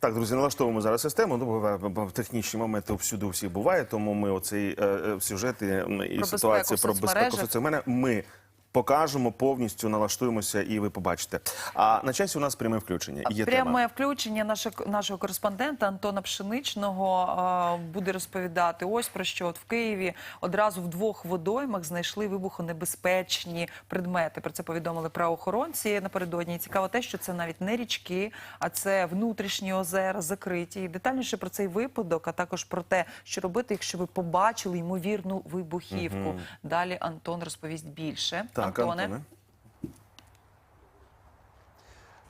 Так, друзі, налаштовуємо зараз систему. Ну, технічні моменти всюди всі буває, тому ми оцей е, е, сюжети і Про безпеку про безпеку соцмережах ми покажемо повністю, налаштуємося, і ви побачите. А на часі у нас пряме включення. Є тема. Пряме включення нашого, нашого кореспондента Антона Пшеничного е, буде розповідати ось про що. От в Києві одразу в двох водоймах знайшли вибухонебезпечні предмети. Про це повідомили правоохоронці напередодні. І цікаво те, що це навіть не річки, а це внутрішні озера, закриті. І детальніше про цей випадок, а також про те, що робити, якщо ви побачили ймовірну вибухівку. Далі Антон розповість більше. Так, Антоне. Антоне.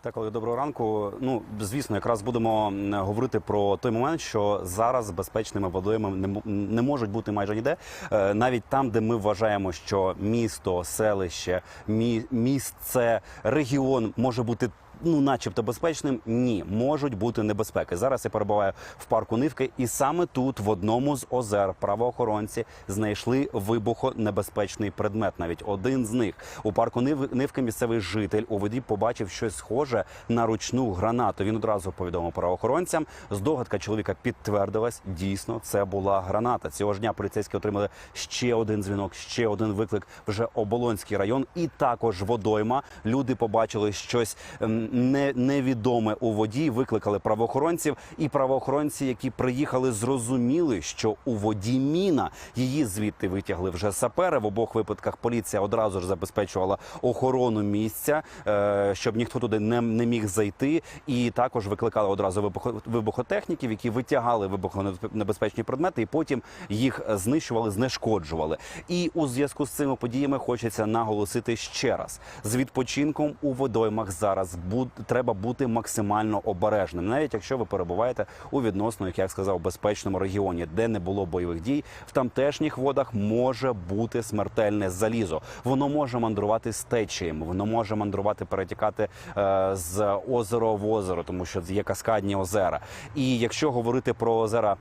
Так, коли доброго ранку. Ну, звісно, якраз будемо говорити про той момент, що зараз безпечними водойми не, не можуть бути майже ніде. Е, Навіть там, де ми вважаємо, що місто, селище, мі, місце, регіон може бути. Ну, начебто безпечним, ні, можуть бути небезпеки. Зараз я перебуваю в парку Нивки, і саме тут, в одному з озер, правоохоронці знайшли вибухонебезпечний предмет. Навіть один з них у парку Нивки місцевий житель у воді побачив щось схоже на ручну гранату. Він одразу повідомив правоохоронцям. Здогадка чоловіка підтвердилась. Дійсно, це була граната. Цього ж дня поліцейські отримали ще один дзвінок, ще один виклик. Вже оболонський район, і також водойма. Люди побачили щось ем, не, невідоме у воді. Викликали правоохоронців, і правоохоронці, які приїхали, зрозуміли, що у воді міна. Її звідти витягли вже сапери. В обох випадках поліція одразу ж забезпечувала охорону місця, е, щоб ніхто туди не, не міг зайти. І також викликали одразу вибухо- вибухотехніків, які витягали вибухонебезпечні предмети, і потім їх знищували, знешкоджували. І у зв'язку з цими подіями хочеться наголосити ще раз: з відпочинком у водоймах зараз буд, треба бути максимально обережним, навіть якщо ви перебуваєте у відносно, як я сказав, безпечному регіоні, де не було бойових дій, в тамтешніх водах може бути смертельне залізо. Воно може мандрувати з течіями, воно може мандрувати, перетікати е, з озера в озеро, тому що є каскадні озера. І якщо говорити про озера.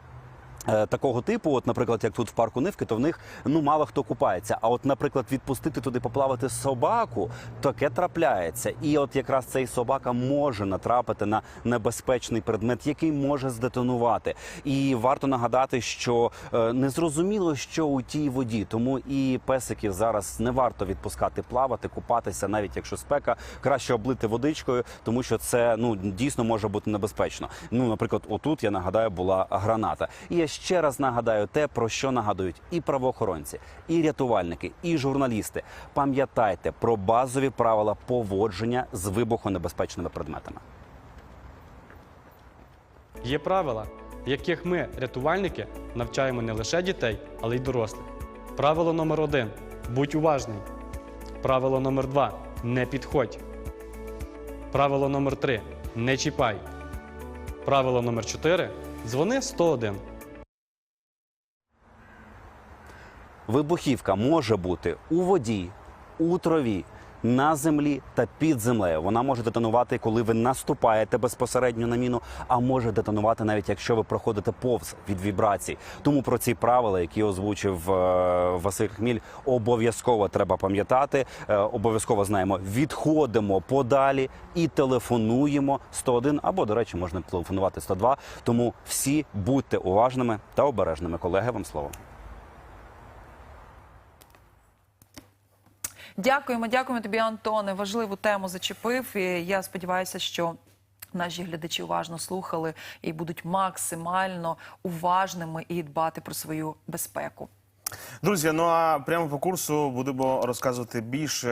Е, Такого типу, от, наприклад, як тут в парку Нивки, то в них ну мало хто купається. А от, наприклад, відпустити туди поплавати собаку, таке трапляється. І от якраз цей собака може натрапити на небезпечний предмет, який може здетонувати. І варто нагадати, що е, незрозуміло, що у тій воді, тому і песиків зараз не варто відпускати плавати, купатися, навіть якщо спека, краще облити водичкою, тому що це ну дійсно може бути небезпечно. Ну, наприклад, отут я нагадаю, була граната. І я ще раз нагадаю те, про що нагадують і правоохоронці, і рятувальники, і журналісти. Пам'ятайте про базові правила поводження з вибухонебезпечними предметами. Є правила, яких ми, рятувальники, навчаємо не лише дітей, але й дорослих. Правило номер один будь уважним. Правило номер два не підходь. Правило номер три не чіпай. Правило номер чотири дзвони 101. Вибухівка може бути у воді, у траві, на землі та під землею. Вона може детонувати, коли ви наступаєте безпосередньо на міну, а може детонувати навіть якщо ви проходите повз від вібрацій. Тому про ці правила, які озвучив е, Василь Хміль, обов'язково треба пам'ятати. Е, обов'язково знаємо, відходимо подалі і телефонуємо 101, або, до речі, можна телефонувати 102. Тому всі будьте уважними та обережними. Колеги, вам слово. Дякуємо, дякуємо тобі, Антоне. Важливу тему зачепив. І я сподіваюся, що наші глядачі уважно слухали і будуть максимально уважними і дбати про свою безпеку. Друзі, ну а прямо по курсу будемо розказувати більше,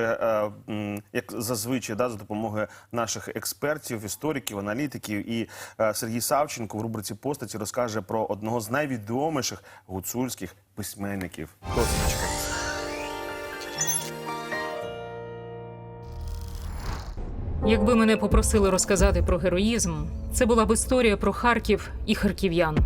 е, як зазвичай, да, за допомогою наших експертів, істориків, аналітиків. І е, Сергій Савченко в рубриці постаті розкаже про одного з найвідоміших гуцульських письменників. Досить Якби мене попросили розказати про героїзм, це була б історія про Харків і харків'ян,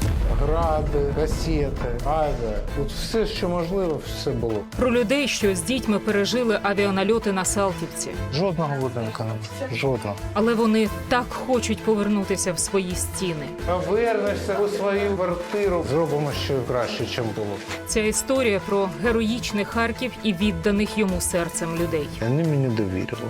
гради, касети, авіа. Тут все, що можливо, все було. про людей, що з дітьми пережили авіанальоти на Салтівці. Жодного будинку не було. Жодного. Але вони так хочуть повернутися в свої стіни. Повернешся у свою квартиру. Зробимо ще краще, ніж було. Ця історія про героїчний Харків і відданих йому серцем людей. Вони мені довірили.